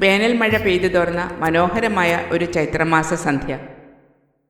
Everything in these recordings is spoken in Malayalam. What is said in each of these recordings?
വേനൽ മഴ പെയ്തു തോർന്ന മനോഹരമായ ഒരു ചൈത്രമാസ സന്ധ്യ.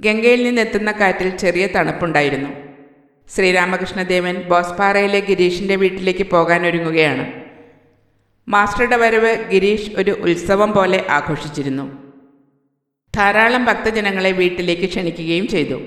ഗംഗയിൽ നിന്നെത്തുന്ന കാറ്റിൽ ചെറിയ തണുപ്പുണ്ടായിരുന്നു. ശ്രീരാമകൃഷ്ണദേവൻ ബോസ്പാറയിലെ ഗിരീഷിന്റെ വീട്ടിലേക്ക് പോകാൻ ഒരുങ്ങുകയാണ് മാസ്റ്ററുടെ വരവ് ഗിരീഷ് ഒരു ഉത്സവം പോലെ ആഘോഷിച്ചിരുന്നു. ധാരാളം ഭക്തജനങ്ങളെ വീട്ടിലേക്ക് ക്ഷണിക്കുകയും ചെയ്തു.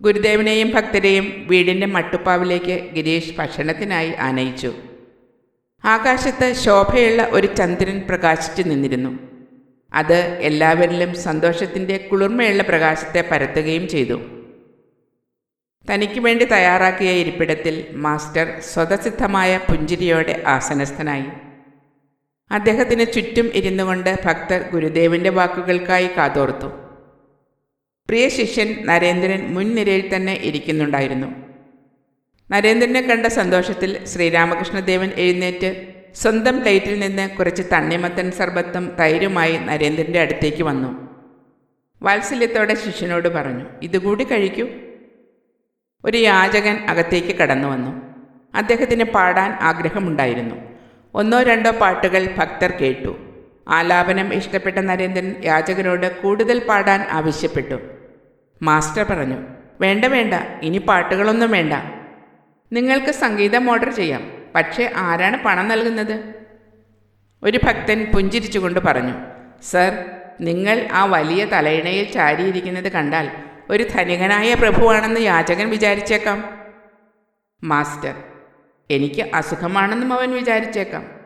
ഗുരുദേവനെയും ഭക്തരെയും വീടിന്റെ മട്ടുപ്പാവിലേക്ക് ഗിരീഷ് ഭക്ഷണത്തിനായി ആനയിച്ചു. ആകാശത്ത് ശോഭയുള്ള ഒരു ചന്ദ്രൻ പ്രകാശിച്ചു നിന്നിരുന്നു. അത് എല്ലാവരിലും സന്തോഷത്തിന്റെ കുളിർമയുള്ള പ്രകാശത്തെ പരത്തുകയും ചെയ്തു. തനിക്ക് വേണ്ടി തയ്യാറാക്കിയ ഇരിപ്പിടത്തിൽ മാസ്റ്റർ സ്വതസിദ്ധമായ പുഞ്ചിരിയോടെ ആസനസ്ഥനായി. അദ്ദേഹത്തിന് ചുറ്റും ഇരുന്നു കൊണ്ട് ഭക്തർ ഗുരുദേവന്റെ വാക്കുകൾക്കായി കാതോർത്തു. പ്രിയ ശിഷ്യൻ നരേന്ദ്രൻ മുൻനിരയിൽ തന്നെ ഇരിക്കുന്നുണ്ടായിരുന്നു. നരേന്ദ്രനെ കണ്ട സന്തോഷത്തിൽ ശ്രീരാമകൃഷ്ണദേവൻ എഴുന്നേറ്റ് സ്വന്തം പ്ലേറ്റിൽ നിന്ന് കുറച്ച് തണ്ണിമത്തൻ സർബത്തും തൈരുമായി നരേന്ദ്രന്റെ അടുത്തേക്ക് വന്നു. വാത്സല്യത്തോടെ ശിഷ്യനോട് പറഞ്ഞു ഇതുകൂടി കഴിക്കൂ. ഒരു യാചകൻ അകത്തേക്ക് കടന്നു വന്നു. അദ്ദേഹത്തിന് പാടാൻ ആഗ്രഹമുണ്ടായിരുന്നു. ഒന്നോ രണ്ടോ പാട്ടുകൾ ഭക്തർ കേട്ടു. ആലാപനം ഇഷ്ടപ്പെട്ട നരേന്ദ്രൻ യാചകനോട് കൂടുതൽ പാടാൻ ആവശ്യപ്പെട്ടു. മാസ്റ്റർ പറഞ്ഞു വേണ്ട വേണ്ട ഇനി പാട്ടുകളൊന്നും വേണ്ട. നിങ്ങൾക്ക് സംഗീതം ഓർഡർ ചെയ്യാം. പക്ഷേ ആരാണ് പണം നൽകുന്നത്? ഒരു ഭക്തൻ പുഞ്ചിരിച്ചുകൊണ്ട് പറഞ്ഞു സർ നിങ്ങൾ ആ വലിയ തലയിണയിൽ ചാരിയിരിക്കുന്നത് കണ്ടാൽ ഒരു ധനികനായ പ്രഭുവാണെന്ന് യാചകൻ വിചാരിച്ചേക്കാം. മാസ്റ്റർ എനിക്ക് അസുഖമാണെന്നും അവൻ വിചാരിച്ചേക്കാം.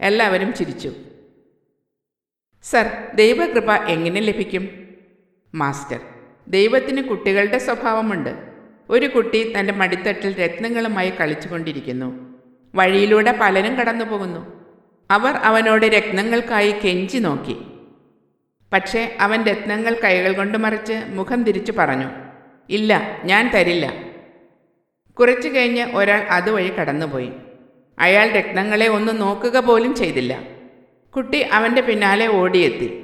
എല്ലാവരും ചിരിച്ചു. സർ ദൈവകൃപ എങ്ങനെ ലഭിക്കും? മാസ്റ്റർ ദൈവത്തിന് കുട്ടികളുടെ സ്വഭാവമുണ്ട്. ഒരു കുട്ടി തന്റെ മടിത്തട്ടിൽ രത്നങ്ങളുമായി കളിച്ചുകൊണ്ടിരിക്കുന്നു. വഴിയിലൂടെ പലരും കടന്നു പോകുന്നു അവർ അവനോട് രത്നങ്ങൾക്കായി കെഞ്ചി നോക്കി. പക്ഷേ അവൻ രത്നങ്ങൾ കൈകൾ കൊണ്ട് മറിച്ച് മുഖം തിരിച്ചു പറഞ്ഞു ഇല്ല ഞാൻ തരില്ല. കുറച്ചു കഴിഞ്ഞ് ഒരാൾ അതുവഴി കടന്നുപോയി. അയാൾ രത്നങ്ങളെ ഒന്ന് നോക്കുക പോലും ചെയ്തില്ല. കുട്ടി അവന്റെ പിന്നാലെ ഓടിയെത്തി.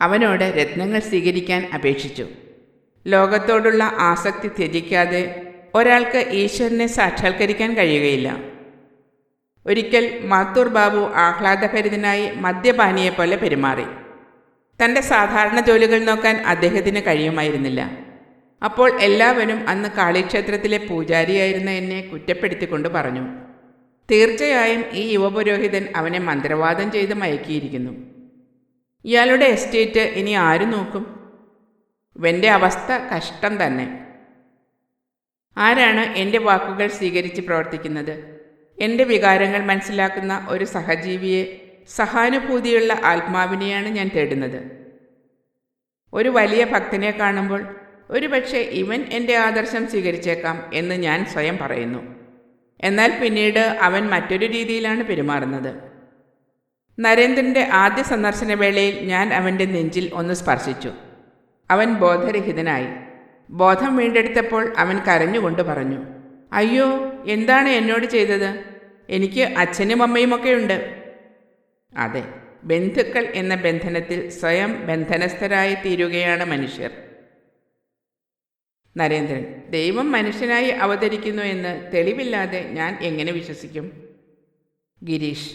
അവനോട് രത്നങ്ങൾ സ്വീകരിക്കാൻ അപേക്ഷിച്ചു. ലോകത്തോടുള്ള ആസക്തി ത്യജിക്കാതെ ഒരാൾക്ക് ഈശ്വരനെ സാക്ഷാത്കരിക്കാൻ കഴിയുകയില്ല. ഒരിക്കൽ മാത്തൂർ ബാബു ആഹ്ലാദഭരിതനായി മദ്യപാനിയെപ്പോലെ പെരുമാറി. തന്റെ സാധാരണ ജോലികൾ നോക്കാൻ അദ്ദേഹത്തിന് കഴിയുമായിരുന്നില്ല. അപ്പോൾ എല്ലാവരും അന്ന് കാളിക്ഷേത്രത്തിലെ പൂജാരിയായിരുന്ന എന്നെ കുറ്റപ്പെടുത്തിക്കൊണ്ട് പറഞ്ഞു. തീർച്ചയായും ഈ യുവപുരോഹിതൻ അവനെ മന്ത്രവാദം ചെയ്ത് മയക്കിയിരിക്കുന്നു. ഇയാളുടെ എസ്റ്റേറ്റ് ഇനി ആര് നോക്കും? ഇവന്റെ അവസ്ഥ കഷ്ടം തന്നെ. ആരാണ് എന്റെ വാക്കുകൾ സ്വീകരിച്ച് പ്രവർത്തിക്കുന്നത്? എന്റെ വികാരങ്ങൾ മനസ്സിലാക്കുന്ന ഒരു സഹജീവിയെ സഹാനുഭൂതിയുള്ള ആത്മാവിനെയാണ് ഞാൻ തേടുന്നത്. ഒരു വലിയ ഭക്തനെ കാണുമ്പോൾ ഒരുപക്ഷെ ഇവൻ എന്റെ ആദർശം സ്വീകരിച്ചേക്കാം എന്ന് ഞാൻ സ്വയം പറയുന്നു. എന്നാൽ പിന്നീട് അവൻ മറ്റൊരു രീതിയിലാണ് പെരുമാറുന്നത്. നരേന്ദ്രന്റെ ആദ്യ സന്ദർശന വേളയിൽ ഞാൻ അവന്റെ നെഞ്ചിൽ ഒന്ന് സ്പർശിച്ചു. അവൻ ബോധരഹിതനായി. ബോധം വീണ്ടെടുത്തപ്പോൾ അവൻ കരഞ്ഞുകൊണ്ട് പറഞ്ഞു അയ്യോ എന്താണ് എന്നോട് ചെയ്തത്? എനിക്ക് അച്ഛനും അമ്മയുമൊക്കെ ഉണ്ട് അതെ ബന്ധുക്കൾ എന്ന ബന്ധനത്തിൽ സ്വയം ബന്ധനസ്ഥരായി തീരുകയാണ് മനുഷ്യർ. നരേന്ദ്രൻ ദൈവം മനുഷ്യനായി അവതരിക്കുന്നു എന്ന് തെളിവില്ലാതെ ഞാൻ എങ്ങനെ വിശ്വസിക്കും? ഗിരീഷ്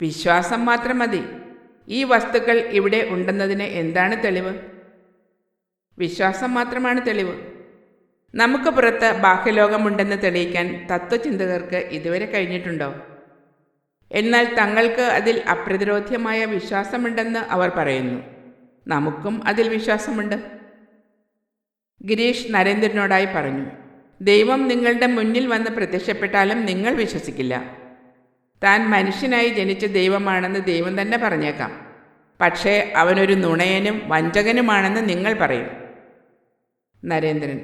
വിശ്വാസം മാത്രം മതി. ഈ വസ്തുക്കൾ ഇവിടെ ഉണ്ടെന്നതിന് എന്താണ് തെളിവ്? വിശ്വാസം മാത്രമാണ് തെളിവ്. നമുക്ക് പുറത്ത് ബാഹ്യലോകമുണ്ടെന്ന് തെളിയിക്കാൻ തത്വചിന്തകർക്ക് ഇതുവരെ കഴിഞ്ഞിട്ടുണ്ടോ? എന്നാൽ തങ്ങൾക്ക് അതിൽ അപ്രതിരോധ്യമായ വിശ്വാസമുണ്ടെന്ന് അവർ പറയുന്നു. നമുക്കും അതിൽ വിശ്വാസമുണ്ട്. ഗിരീഷ് നരേന്ദ്രനോടായി പറഞ്ഞു ദൈവം നിങ്ങളുടെ മുന്നിൽ വന്ന് പ്രത്യക്ഷപ്പെട്ടാലും നിങ്ങൾ വിശ്വസിക്കില്ല. താൻ മനുഷ്യനായി ജനിച്ച ദൈവമാണെന്ന് ദൈവം തന്നെ പറഞ്ഞേക്കാം. പക്ഷേ അവനൊരു നുണയനും വഞ്ചകനുമാണെന്ന് നിങ്ങൾ പറയും. നരേന്ദ്രൻ.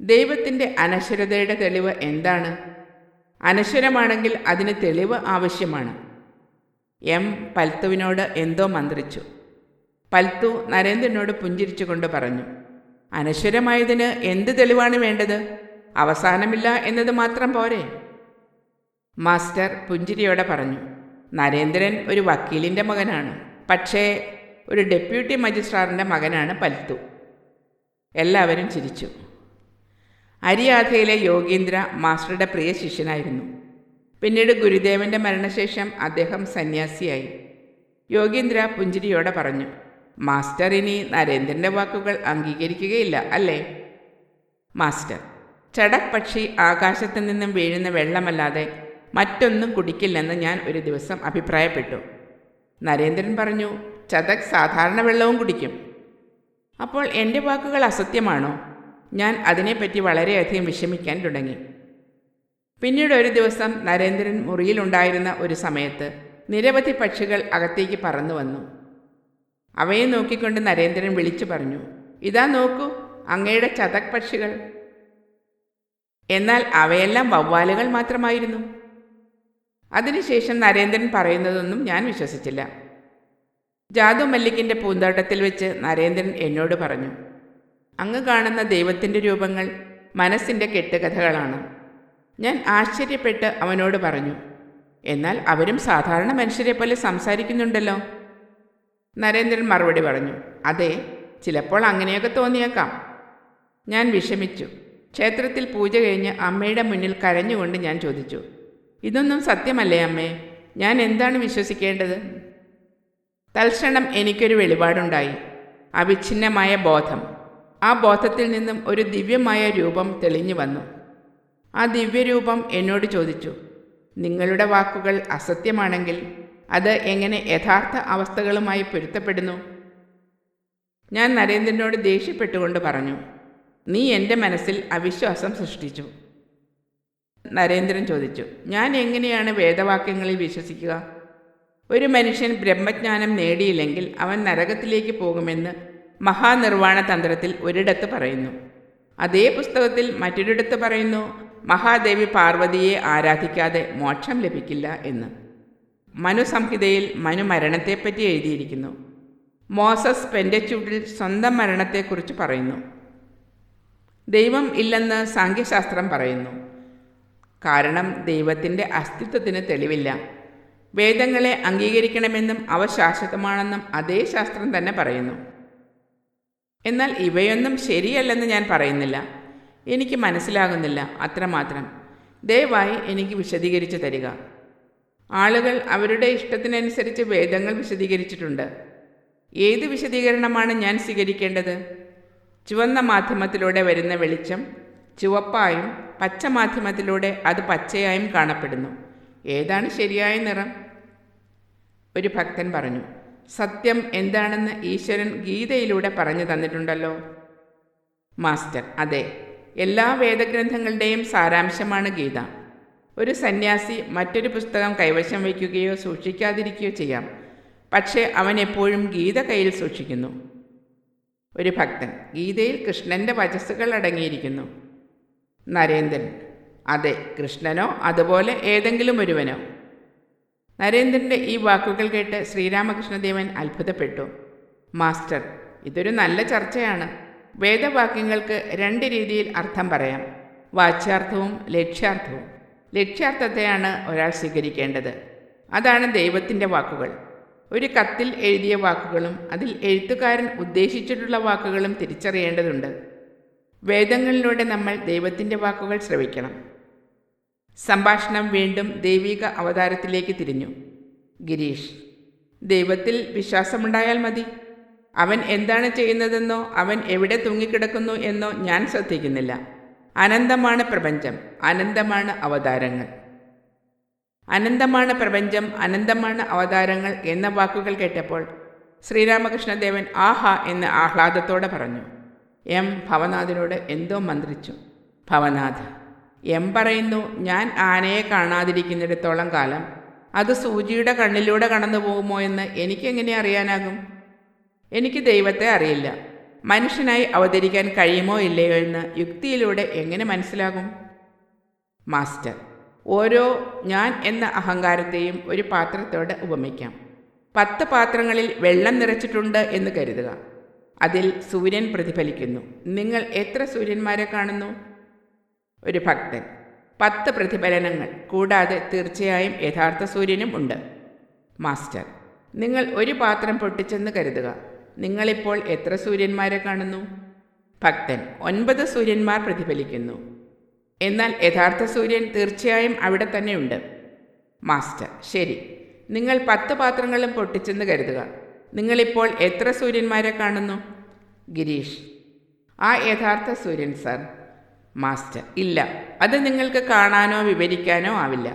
ദൈവത്തിന്റെ അനശ്വരതയുടെ തെളിവ് എന്താണ്? അനശ്വരമാണെങ്കിൽ അതിന് തെളിവ് ആവശ്യമാണ്. എം. പൽത്തുവിനോട് എന്തോ മന്ത്രിച്ചു. പൽത്തു നരേന്ദ്രനോട് പുഞ്ചിരിച്ചുകൊണ്ട് പറഞ്ഞു അനശ്വരമായതിന് എന്ത് തെളിവാണ് വേണ്ടത്? അവസാനമില്ല എന്നത് മാത്രം പോരെ. മാസ്റ്റർ പുഞ്ചിരിയോടെ പറഞ്ഞു നരേന്ദ്രൻ ഒരു വക്കീലിന്റെ മകനാണ്. പക്ഷേ ഒരു ഡെപ്യൂട്ടി മജിസ്ട്രാറിന്റെ മകനാണ് പൽത്തു. എല്ലാവരും ചിരിച്ചു. അരിയാധയിലെ യോഗീന്ദ്ര മാസ്റ്ററുടെ പ്രിയ ശിഷ്യനായിരുന്നു. പിന്നീട് ഗുരുദേവന്റെ മരണശേഷം അദ്ദേഹം സന്യാസിയായി. യോഗീന്ദ്ര പുഞ്ചിരിയോടെ പറഞ്ഞു മാസ്റ്റർ ഇനി നരേന്ദ്രന്റെ വാക്കുകൾ അംഗീകരിക്കുകയില്ല അല്ലേ? മാസ്റ്റർ ചടക് പക്ഷി ആകാശത്തു നിന്നും വീഴുന്ന വെള്ളമല്ലാതെ മറ്റൊന്നും കുടിക്കില്ലെന്ന് ഞാൻ ഒരു ദിവസം അഭിപ്രായപ്പെട്ടു. നരേന്ദ്രൻ പറഞ്ഞു ചതക് സാധാരണ വെള്ളവും കുടിക്കും. അപ്പോൾ എന്റെ വാക്കുകൾ അസത്യമാണോ? ഞാൻ അതിനെപ്പറ്റി വളരെയധികം വിഷമിക്കാൻ തുടങ്ങി. പിന്നീട് ഒരു ദിവസം നരേന്ദ്രൻ മുറിയിലുണ്ടായിരുന്ന ഒരു സമയത്ത് നിരവധി പക്ഷികൾ അകത്തേക്ക് പറന്നു വന്നു. അവയെ നോക്കിക്കൊണ്ട് നരേന്ദ്രൻ വിളിച്ചു പറഞ്ഞു ഇതാ നോക്കൂ അങ്ങയുടെ ചതക് പക്ഷികൾ. എന്നാൽ അവയെല്ലാം വവ്വാലുകൾ മാത്രമായിരുന്നു. അതിനുശേഷം നരേന്ദ്രൻ പറയുന്നതൊന്നും ഞാൻ വിശ്വസിച്ചില്ല. ജാദു മല്ലിക്കിന്റെ പൂന്തോട്ടത്തിൽ വെച്ച് നരേന്ദ്രൻ എന്നോട് പറഞ്ഞു അങ്ങ് കാണുന്ന ദൈവത്തിന്റെ രൂപങ്ങൾ മനസ്സിന്റെ കെട്ടുകഥകളാണ്. ഞാൻ ആശ്ചര്യപ്പെട്ട് അവനോട് പറഞ്ഞു എന്നാൽ അവരും സാധാരണ മനുഷ്യരെ പോലെ സംസാരിക്കുന്നുണ്ടല്ലോ. നരേന്ദ്രൻ മറുപടി പറഞ്ഞു അതെ ചിലപ്പോൾ അങ്ങനെയൊക്കെ തോന്നിയേക്കാം. ഞാൻ വിഷമിച്ചു. ക്ഷേത്രത്തിൽ പൂജ കഴിഞ്ഞ് അമ്മയുടെ മുന്നിൽ കരഞ്ഞുകൊണ്ട് ഞാൻ ചോദിച്ചു ഇതൊന്നും സത്യമല്ലേ അമ്മേ? ഞാൻ എന്താണ് വിശ്വസിക്കേണ്ടത്? തൽക്ഷണം എനിക്കൊരു വെളിപാടുണ്ടായി. അവിഛിന്നമായ ബോധം. ആ ബോധത്തിൽ നിന്നും ഒരു ദിവ്യമായ രൂപം തെളിഞ്ഞു വന്നു. ആ ദിവ്യരൂപം എന്നോട് ചോദിച്ചു നിങ്ങളുടെ വാക്കുകൾ അസത്യമാണെങ്കിൽ അത് എങ്ങനെ യഥാർത്ഥ അവസ്ഥകളുമായി പൊരുത്തപ്പെടുന്നു? ഞാൻ നരേന്ദ്രനോട് ദേഷ്യപ്പെട്ടുകൊണ്ട് പറഞ്ഞു നീ എന്റെ മനസ്സിൽ അവിശ്വാസം സൃഷ്ടിച്ചു. നരേന്ദ്രൻ ചോദിച്ചു ഞാൻ എങ്ങനെയാണ് വേദവാക്യങ്ങളിൽ വിശ്വസിക്കുക? ഒരു മനുഷ്യൻ ബ്രഹ്മജ്ഞാനം നേടിയില്ലെങ്കിൽ അവൻ നരകത്തിലേക്ക് പോകുമെന്ന് മഹാനിർവാണ തന്ത്രത്തിൽ ഒരിടത്ത് പറയുന്നു. അതേ പുസ്തകത്തിൽ മറ്റൊരിടത്ത് പറയുന്നു മഹാദേവി പാർവതിയെ ആരാധിക്കാതെ മോക്ഷം ലഭിക്കില്ല എന്ന്. മനുസംഹിതയിൽ മനു മരണത്തെപ്പറ്റി എഴുതിയിരിക്കുന്നു. മോസസ് പെൻഡച്ചൂട്ടിൽ സ്വന്തം മരണത്തെക്കുറിച്ച് പറയുന്നു. ദൈവം ഇല്ലെന്ന് സാഖ്യശാസ്ത്രം പറയുന്നു. കാരണം ദൈവത്തിന്റെ അസ്തിത്വത്തിന് തെളിവില്ല. വേദങ്ങളെ അംഗീകരിക്കണമെന്നും അവ ശാശ്വതമാണെന്നും അതേ ശാസ്ത്രം തന്നെ പറയുന്നു. എന്നാൽ ഇവയൊന്നും ശരിയല്ലെന്ന് ഞാൻ പറയുന്നില്ല. എനിക്ക് മനസ്സിലാകുന്നില്ല. അത്രമാത്രം. ദയവായി എനിക്ക് വിശദീകരിച്ചു തരിക. ആളുകൾ അവരുടെ ഇഷ്ടത്തിനനുസരിച്ച് വേദങ്ങൾ വിശദീകരിച്ചിട്ടുണ്ട്. ഏത് വിശദീകരണമാണ് ഞാൻ സ്വീകരിക്കേണ്ടത്? ചുവന്ന മാധ്യമത്തിലൂടെ വരുന്ന വെളിച്ചം ചുവപ്പായും പച്ച മാധ്യമത്തിലൂടെ അത് പച്ചയായും കാണപ്പെടുന്നു. ഏതാണ് ശരിയായ നിറം? ഒരു ഭക്തൻ പറഞ്ഞു സത്യം എന്താണെന്ന് ഈശ്വരൻ ഗീതയിലൂടെ പറഞ്ഞു തന്നിട്ടുണ്ടല്ലോ. മാസ്റ്റർ അതെ. എല്ലാ വേദഗ്രന്ഥങ്ങളുടെയും സാരാംശമാണ് ഗീത. ഒരു സന്യാസി മറ്റൊരു പുസ്തകം കൈവശം വയ്ക്കുകയോ സൂക്ഷിക്കാതിരിക്കുകയോ ചെയ്യാം. പക്ഷേ അവൻ എപ്പോഴും ഗീത കയ്യിൽ സൂക്ഷിക്കുന്നു. ഒരു ഭക്തൻ ഗീതയിൽ കൃഷ്ണന്റെ വചസ്സുകൾ അടങ്ങിയിരിക്കുന്നു. നരേന്ദ്രൻ അതെ കൃഷ്ണനോ അതുപോലെ ഏതെങ്കിലും ഒരുവനോ? നരേന്ദ്രന്റെ ഈ വാക്കുകൾ കേട്ട് ശ്രീരാമകൃഷ്ണദേവൻ അത്ഭുതപ്പെട്ടു. മാസ്റ്റർ ഇതൊരു നല്ല ചർച്ചയാണ്. വേദവാക്യങ്ങൾക്ക് രണ്ട് രീതിയിൽ അർത്ഥം പറയാം. വാച്യാർത്ഥവും ലക്ഷ്യാർത്ഥവും. ലക്ഷ്യാർത്ഥത്തെയാണ് ഒരാൾ സ്വീകരിക്കേണ്ടത്. അതാണ് ദൈവത്തിന്റെ വാക്കുകൾ. ഒരു കത്തിൽ എഴുതിയ വാക്കുകളും അതിൽ എഴുത്തുകാരൻ ഉദ്ദേശിച്ചിട്ടുള്ള വാക്കുകളും തിരിച്ചറിയേണ്ടതുണ്ട്. വേദങ്ങളിലൂടെ നമ്മൾ ദൈവത്തിന്റെ വാക്കുകൾ ശ്രവിക്കണം. സംഭാഷണം വീണ്ടും ദൈവിക അവതാരത്തിലേക്ക് തിരിഞ്ഞു. ഗിരീഷ് ദൈവത്തിൽ വിശ്വാസമുണ്ടായാൽ മതി. അവൻ എന്താണ് ചെയ്യുന്നതെന്നോ അവൻ എവിടെ തൂങ്ങിക്കിടക്കുന്നു എന്നോ ഞാൻ ശ്രദ്ധിക്കുന്നില്ല. അനന്തമാണ് പ്രപഞ്ചം അനന്തമാണ് അവതാരങ്ങൾ. അനന്തമാണ് പ്രപഞ്ചം അനന്തമാണ് അവതാരങ്ങൾ എന്ന വാക്കുകൾ കേട്ടപ്പോൾ ശ്രീരാമകൃഷ്ണദേവൻ ആഹാ എന്ന് ആഹ്ലാദത്തോടെ പറഞ്ഞു. എം. ഭവനാഥിനോട് എന്തോ മന്ത്രിച്ചു. ഭവനാഥ് എം പറയുന്നു ഞാൻ ആനയെ കാണാതിരിക്കുന്നിടത്തോളം കാലം. അത് സൂചിയുടെ കണ്ണിലൂടെ കടന്നു പോകുമോ എന്ന് എനിക്കെങ്ങനെ അറിയാനാകും? എനിക്ക് ദൈവത്തെ അറിയില്ല. മനുഷ്യനായി അവതരിക്കാൻ കഴിയുമോ ഇല്ലയോ എന്ന് യുക്തിയിലൂടെ എങ്ങനെ മനസ്സിലാകും? മാസ്റ്റർ ഓരോ ഞാൻ എന്ന അഹങ്കാരത്തെയും ഒരു പാത്രത്തോട് ഉപമിക്കാം. പത്ത് പാത്രങ്ങളിൽ വെള്ളം നിറച്ചിട്ടുണ്ട് എന്ന് കരുതുക. അതിൽ സൂര്യൻ പ്രതിഫലിക്കുന്നു. നിങ്ങൾ എത്ര സൂര്യന്മാരെ കാണുന്നു? ഒരു ഭക്തൻ. പത്ത് പ്രതിഫലനങ്ങൾ. കൂടാതെ തീർച്ചയായും യഥാർത്ഥ സൂര്യനും ഉണ്ട്. മാസ്റ്റർ നിങ്ങൾ ഒരു പാത്രം പൊട്ടിച്ചെന്ന് കരുതുക. നിങ്ങളിപ്പോൾ എത്ര സൂര്യന്മാരെ കാണുന്നു? ഭക്തൻ ഒൻപത് സൂര്യന്മാർ പ്രതിഫലിക്കുന്നു. എന്നാൽ യഥാർത്ഥ സൂര്യൻ തീർച്ചയായും അവിടെ തന്നെയുണ്ട് മാസ്റ്റർ ശരി. നിങ്ങൾ പത്ത് പാത്രങ്ങളും പൊട്ടിച്ചെന്ന് കരുതുക. നിങ്ങളിപ്പോൾ എത്ര സൂര്യന്മാരെ കാണുന്നു? ഗിരീഷ് ആ യഥാർത്ഥ സൂര്യൻ സാർ. മാസ്റ്റർ. ഇല്ല. അത് നിങ്ങൾക്ക് കാണാനോ വിവരിക്കാനോ ആവില്ല.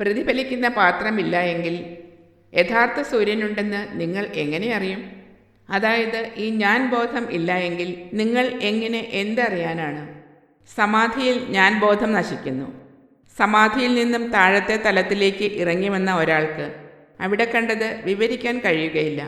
പ്രതിഫലിക്കുന്ന പാത്രമില്ല എങ്കിൽ യഥാർത്ഥ സൂര്യനുണ്ടെന്ന് നിങ്ങൾ എങ്ങനെ അറിയും? അതായത് ഈ ഞാൻ ബോധം ഇല്ല എങ്കിൽ നിങ്ങൾ എങ്ങനെ എന്തറിയാനാണ്? സമാധിയിൽ ഞാൻ ബോധം നശിക്കുന്നു. സമാധിയിൽ നിന്നും താഴത്തെ തലത്തിലേക്ക് ഇറങ്ങി വന്ന ഒരാൾക്ക് അവിടെ കണ്ടത് വിവരിക്കാൻ കഴിയുകയില്ല.